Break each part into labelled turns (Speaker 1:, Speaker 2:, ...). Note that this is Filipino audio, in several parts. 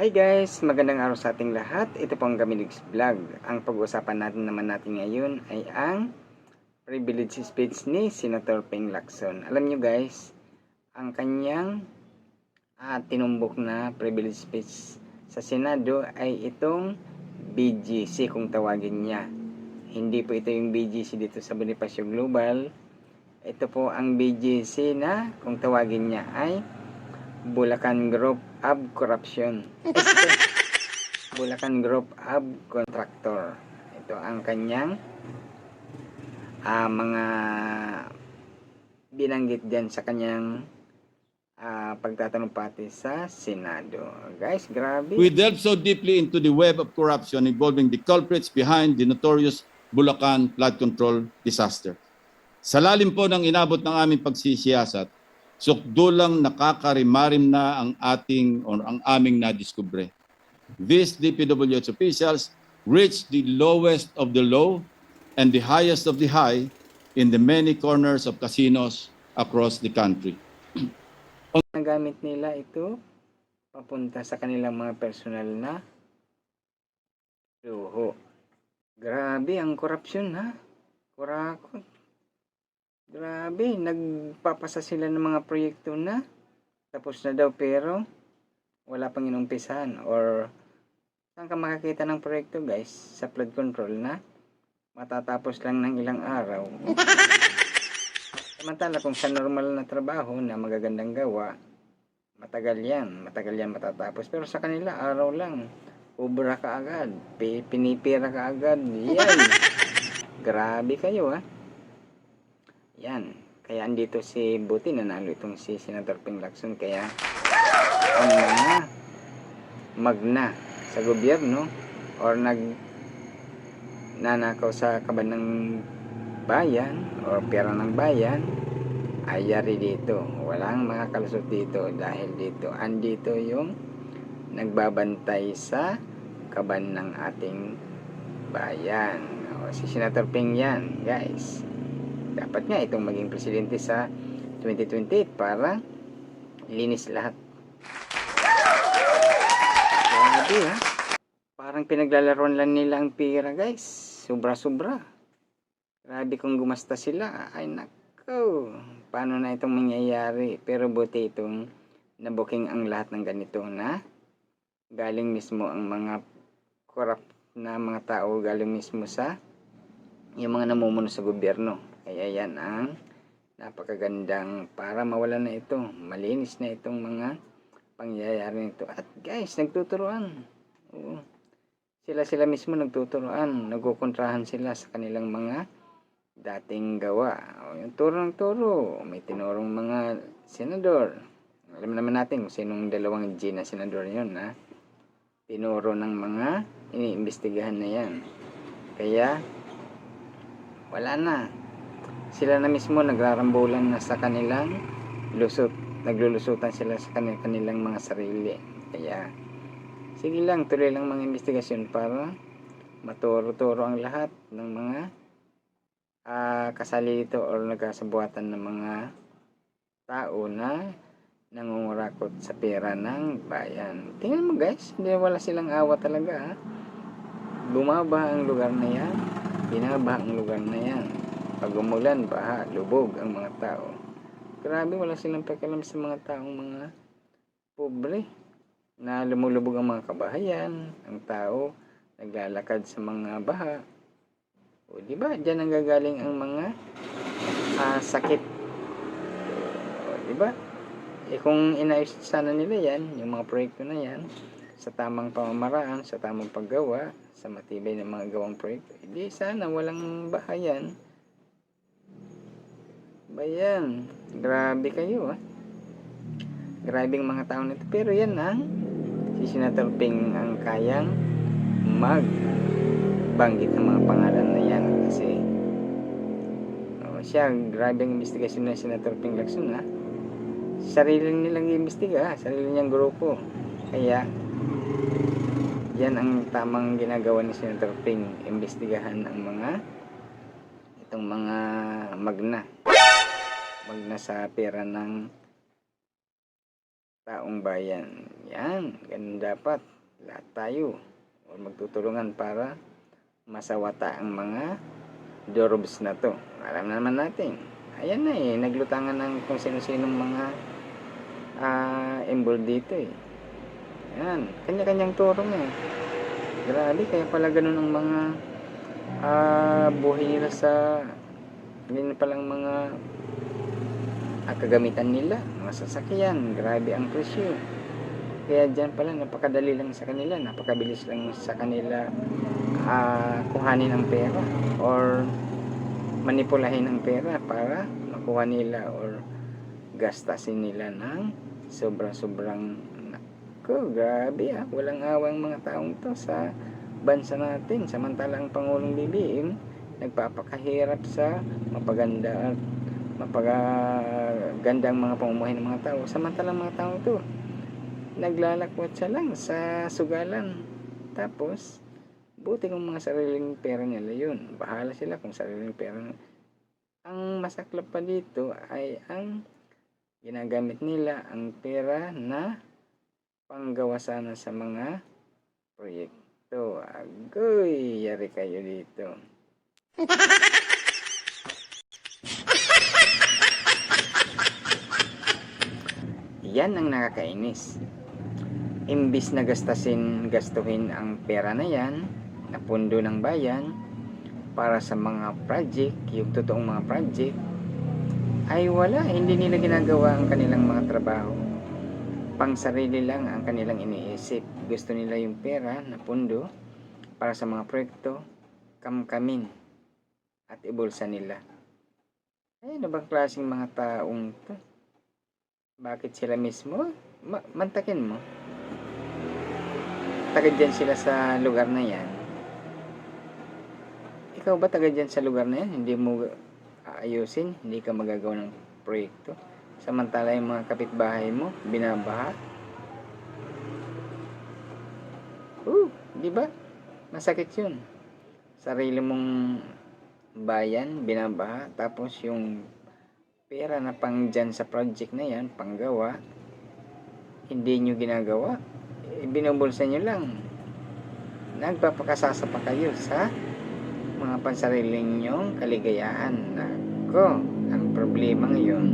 Speaker 1: Hi guys! Magandang araw sa ating lahat. Ito po ang Gamilix Vlog. Ang pag-uusapan natin naman natin ngayon ay ang privilege speech ni Senator Ping Lacson. Alam nyo guys, ang kanyang ah, tinumbok na privilege speech sa Senado ay itong BGC kung tawagin niya. Hindi po ito yung BGC dito sa Bonifacio Global. Ito po ang BGC na kung tawagin niya ay Bulacan Group of Corruption. Bulacan Group of Contractor. Ito ang kanyang ah, mga binanggit dyan sa kanyang ah, pagtatanong pati sa Senado. Guys, grabe.
Speaker 2: We delved so deeply into the web of corruption involving the culprits behind the notorious Bulacan flood control disaster. Sa lalim po ng inabot ng aming pagsisiyasat, sukdulang nakakarimarim na ang ating o ang aming nadiskubre. These DPWH officials reached the lowest of the low and the highest of the high in the many corners of casinos across the country.
Speaker 1: Nagamit nila ito papunta sa kanilang mga personal na luho. Grabe ang korupsyon ha. Kurakot. Grabe, nagpapasa sila ng mga proyekto na tapos na daw pero wala pang inumpisahan or saan ka makakita ng proyekto guys sa flood control na matatapos lang ng ilang araw. Samantala kung sa normal na trabaho na magagandang gawa, matagal yan, matagal yan matatapos. Pero sa kanila, araw lang, ubra ka agad, pi- pinipira ka agad, yan. Grabe kayo ha. Yan. Kaya andito si Buti, nanalo itong si Senator Ping Lacson. Kaya ang mga magna sa gobyerno or nag nanakaw sa kaban ng bayan o pera ng bayan ay yari dito. Walang mga kalusot dito dahil dito andito yung nagbabantay sa kaban ng ating bayan. O, si Senator Ping yan, guys. Dapat nga itong maging presidente sa 2028 para linis lahat. Grabe ha. Parang pinaglalaroan lang nila ang pera guys. Sobra-sobra. Grabe kung gumasta sila. Ay nako. Paano na itong mangyayari? Pero buti itong nabuking ang lahat ng ganito na galing mismo ang mga corrupt na mga tao galing mismo sa yung mga namumuno sa gobyerno. Kaya yan ang napakagandang para mawala na ito. Malinis na itong mga pangyayari nito. At guys, nagtuturuan. Oo. Sila sila mismo nagtuturuan. Nagkukontrahan sila sa kanilang mga dating gawa. O, yung turo ng turo. May tinurong mga senador. Alam naman natin kung sinong dalawang G na senador yun. Ha? Tinuro ng mga iniimbestigahan na yan. Kaya, wala na. Sila na mismo nagrarambulan na sa kanilang lusot. Naglulusutan sila sa kanil- kanilang mga sarili. Kaya, sige lang, tuloy lang mga investigasyon para maturo-turo ang lahat ng mga ah, kasali dito or nagkasabuatan ng mga tao na nangungurakot sa pera ng bayan. Tingnan mo guys, hindi wala silang awa talaga. Ha? Bumaba ang lugar na yan, binaba ang lugar na yan. Pag umulan, baha, lubog ang mga tao. Grabe, wala silang pakialam sa mga taong mga pobre na lumulubog ang mga kabahayan, ang tao naglalakad sa mga baha. O, di ba? Diyan ang gagaling ang mga ah, sakit. O, di ba? Eh kung inayos sana nila yan, yung mga proyekto na yan, sa tamang pamamaraan, sa tamang paggawa, sa matibay ng mga gawang proyekto, hindi sana walang bahayan. Bayan, grabe kayo ah. Grabe ang mga tao nito. Pero yan ang si Senator Ping ang kayang mag banggit ng mga pangalan na yan kasi oh, siya, grabe ang investigasyon ng Senator Ping Lacson ha. Sarili nilang iimbestiga, sarili niyang grupo. Kaya, yan ang tamang ginagawa ni Senator Ping, imbestigahan ang mga itong mga magna magna sa pera ng taong bayan. Yan, ganun dapat. Lahat tayo magtutulungan para masawata ang mga dorobs na to. Alam naman natin. Ayan na eh, naglutangan ng kung sino-sinong mga ah involved dito eh. Yan, kanya-kanyang turong eh. Grabe, kaya pala ganun ang mga ah buhay nila sa ganyan palang mga ah, kagamitan nila, mga sasakyan, grabe ang presyo. Kaya dyan pala, napakadali lang sa kanila, napakabilis lang sa kanila ah kuhanin ang pera or manipulahin ang pera para makuha nila or gastasin nila ng sobra-sobrang nako, grabe ah, walang awang mga taong to sa bansa natin. Samantalang Pangulong BBM nagpapakahirap sa mapaganda at mapagandang mga pamumuhay ng mga tao. Samantalang mga tao to naglalakwat siya lang sa sugalan. Tapos, buti kung mga sariling pera nila yun. Bahala sila kung sariling pera. Ang masaklap pa dito ay ang ginagamit nila ang pera na panggawa sana sa mga proyekto. Agoy, yari kayo dito. Yan ang nakakainis. Imbis na gastasin, gastuhin ang pera na yan, na pundo ng bayan, para sa mga project, yung totoong mga project, ay wala, hindi nila ginagawa ang kanilang mga trabaho. Pang sarili lang ang kanilang iniisip. Gusto nila yung pera na pundo para sa mga proyekto, kamkamin at ibulsa nila. Ay, ano bang klaseng mga taong to? Bakit sila mismo? Ma- mantakin mo. Taga dyan sila sa lugar na yan. Ikaw ba taga dyan sa lugar na yan? Hindi mo aayusin? Hindi ka magagawa ng proyekto? Samantala yung mga kapitbahay mo, binabaha? Oo, di ba? Masakit yun. Sarili mong bayan, binabaha. Tapos yung pera na pang dyan sa project na yan, panggawa, hindi nyo ginagawa. Eh, Binubulsa nyo lang. Nagpapakasasa pa kayo sa mga pansariling nyong kaligayahan. Nako, ang problema ngayon,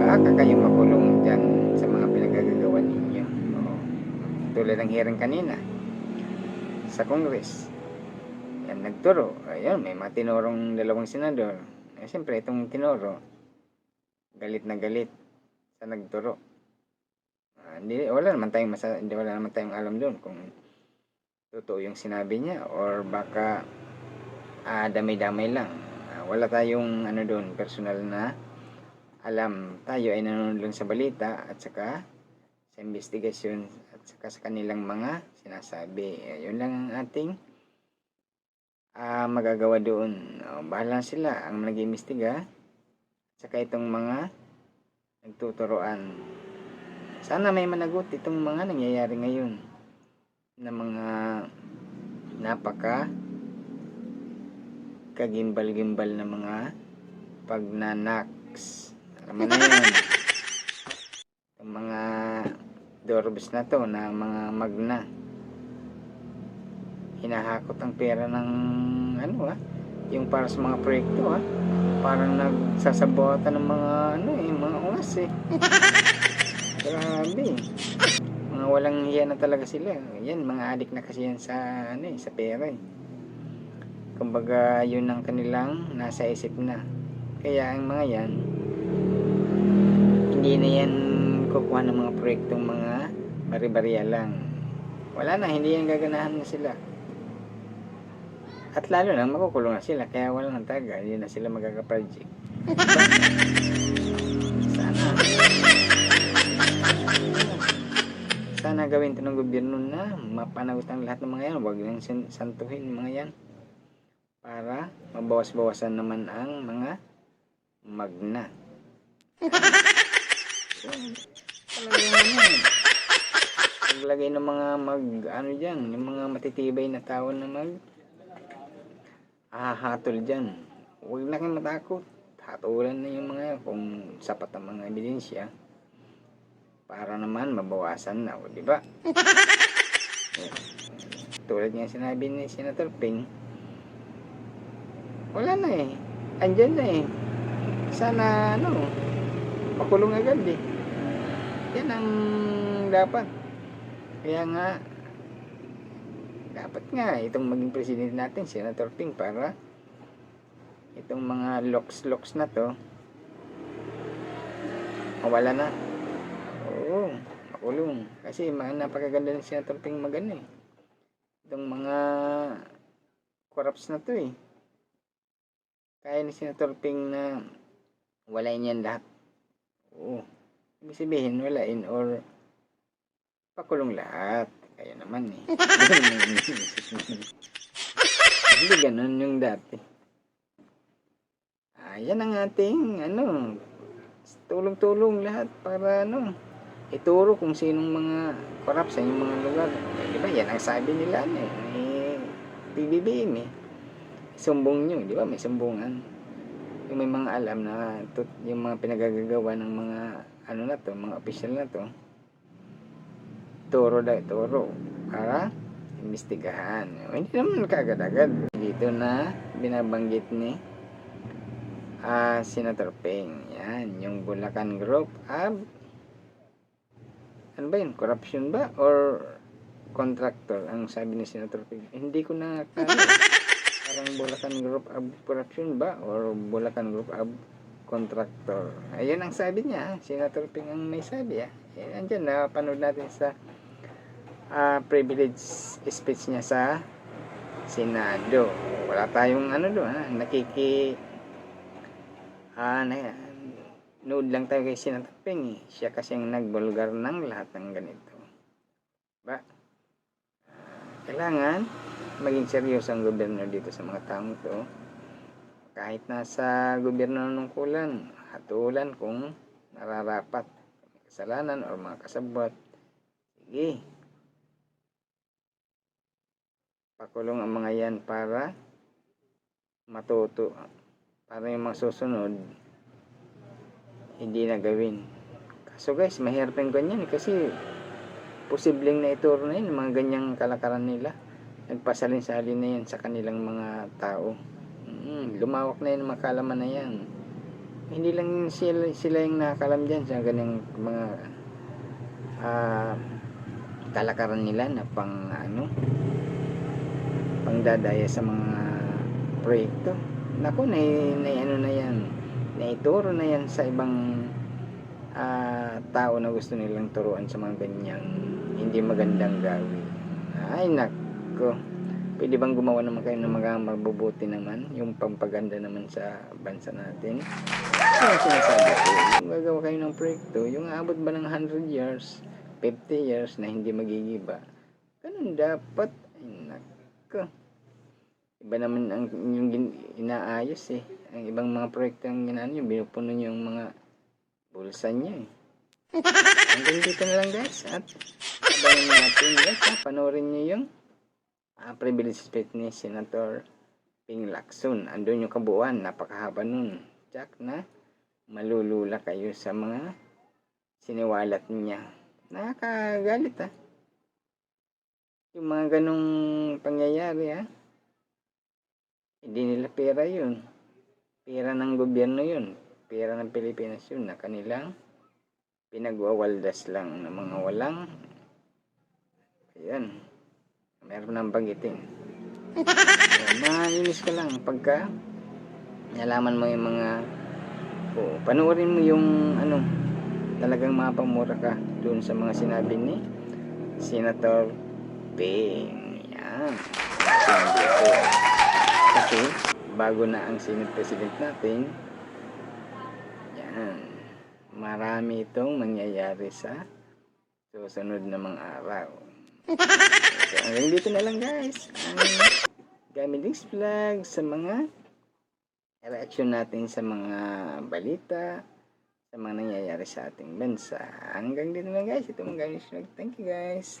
Speaker 1: baka kayo makulong dyan sa mga pinagagagawa ninyo. Oo. Tulad ng hearing kanina sa Congress. Nagturo. Ayun, may mga tinorong dalawang senador. Eh, siyempre, itong tinoro, galit na galit sa nagturo. Ah, hindi, wala naman tayong masa, hindi wala naman tayong alam doon kung totoo yung sinabi niya or baka ah, damay-damay lang. Ah, wala tayong ano doon, personal na alam. Tayo ay nanonood lang sa balita at saka sa investigasyon at saka sa kanilang mga sinasabi. Ayun lang ang ating ah magagawa doon. O, bahala sila ang nag-iimbestiga saka itong mga nagtuturoan. Sana may managot itong mga nangyayari ngayon na mga napaka kagimbal-gimbal na mga pagnanaks. Alam mo na yun. Yung mga doorbells na to na mga magna hinahakot ang pera ng ano ah yung para sa mga proyekto ah. Parang nagsasabota ng mga ano eh mga ungas eh. Grabe. Mga walang hiya na talaga sila. Yan mga adik na kasi yan sa ano eh sa pera eh. Kumbaga yun ang kanilang nasa isip na. Kaya ang mga yan hindi na yan kukuha ng mga proyektong mga bari-bariya lang. Wala na hindi yan gaganahan na sila at lalo na makukulong na sila kaya wala nang taga hindi na sila magkaka-project sana. Sana gawin ito ng gobyerno na mapanagot ang lahat ng mga yan. Huwag lang santuhin mga yan. Para mabawas-bawasan naman ang mga magna. So, talagang ano eh paglagay ng mga mag ano dyan yung mga matitibay na tao na mag hahatol dyan huwag na kayong matakot hatulan na yung mga yan kung sapat ang mga ebidensya para naman mabawasan na, o, di ba? Tulad nga sinabi ni Senator Ping, wala na eh. Andyan na eh. Sana, ano, makulong agad eh. Yan ang dapat. Kaya nga, dapat nga itong maging presidente natin, Senator Ping, para itong mga loks-loks na to, mawala na. Oo, makulong. Kasi napakaganda ng Senator Ping magano eh. Itong mga corrupts na to eh. Kaya ni Senator Ping na walain yan lahat. Oo. Ibig sabihin, walain or pakulong lahat. Kaya naman eh. Hindi ganun yung dati. Ah, yan ang ating ano, tulong-tulong lahat para ano, ituro kung sinong mga corrupt sa inyong mga lugar. Eh, di ba? Yan ang sabi nila ano, eh, ni PBBM eh. Sumbong nyo, di ba? May sumbungan. Yung may mga alam na yung mga pinagagagawa ng mga ano na to, mga official na to, turo daw, turo para imbestigahan. Hindi naman kagad-agad. Dito na binabanggit ni ah Senator Peng. Yan, yung Bulacan Group Ab ano ba yun? Corruption ba? Or contractor? Ang sabi ni Senator Peng. Hindi ko na kaya. Parang Bulacan Group Ab Corruption ba? Or Bulacan Group Ab Contractor. Ayun ang sabi niya. Senator Peng ang may sabi. Ah. Eh, andyan na. Panood natin sa ah privilege speech niya sa Senado. Wala tayong ano doon. Ah. Nakiki ah, na, nood lang tayo kay Senator Peng eh. Siya kasi ang nagbulgar ng lahat ng ganito. Ba? Kailangan maging seryoso ang gobyerno dito sa mga taong to. Kahit nasa gobyerno ng kulan, hatulan kung nararapat. Kasalanan o mga kasabot. Sige. Pakulong ang mga yan para matuto. Para yung mga susunod, hindi na gawin. So guys, mahirap yung ganyan kasi posibleng na ituro na yun, mga ganyang kalakaran nila. Nagpasalin-salin na yan sa kanilang mga tao. Mm, lumawak na yun ang mga kalaman na yan. Hindi lang sila, sila yung nakakalam dyan sa ganyang mga ah, kalakaran nila na pang ano pangdadaya sa mga proyekto. Naku, na, ano na yan. Naituro na yan sa ibang ah, tao na gusto nilang turuan sa mga ganyang hindi magandang gawin. Ay, nako. Pwede bang gumawa naman kayo ng mga mabubuti naman? Yung pampaganda naman sa bansa natin? Ano sinasabi ko? Yung gagawa kayo ng proyekto, yung abot ba ng 100 years, 50 years na hindi magigiba? Ganun dapat. Nako. Iba naman ang yung inaayos eh. Ang ibang mga proyekto ang ginano yung binupuno niyo yung mga bulsa niyo eh. Hanggang dito na lang guys. At abangan natin guys ha. Panoorin niyo yung uh, privilege speech ni Senator Ping Lacson. Andun yung kabuuan. Napakahaba nun. Jack na malulula kayo sa mga siniwalat niya. Nakakagalit ha. Yung mga ganong pangyayari ha. Hindi nila pera yun. Pera ng gobyerno yun. Pera ng Pilipinas yun na kanilang pinagwawaldas lang ng mga walang ayan meron nang banggitin Ayan, mainis ka lang pagka nalaman mo yung mga o panoorin mo yung ano talagang mapamura ka dun sa mga sinabi ni Senator Ping yan Sinabi ko. kasi bago na ang Senate President natin yan marami itong mangyayari sa susunod na mga araw. So, hanggang dito na lang guys. Ang Gamilings Vlog sa mga reaction natin sa mga balita sa mga nangyayari sa ating bansa. Hanggang dito na guys. Ito mga Gamilings Vlog. Thank you guys.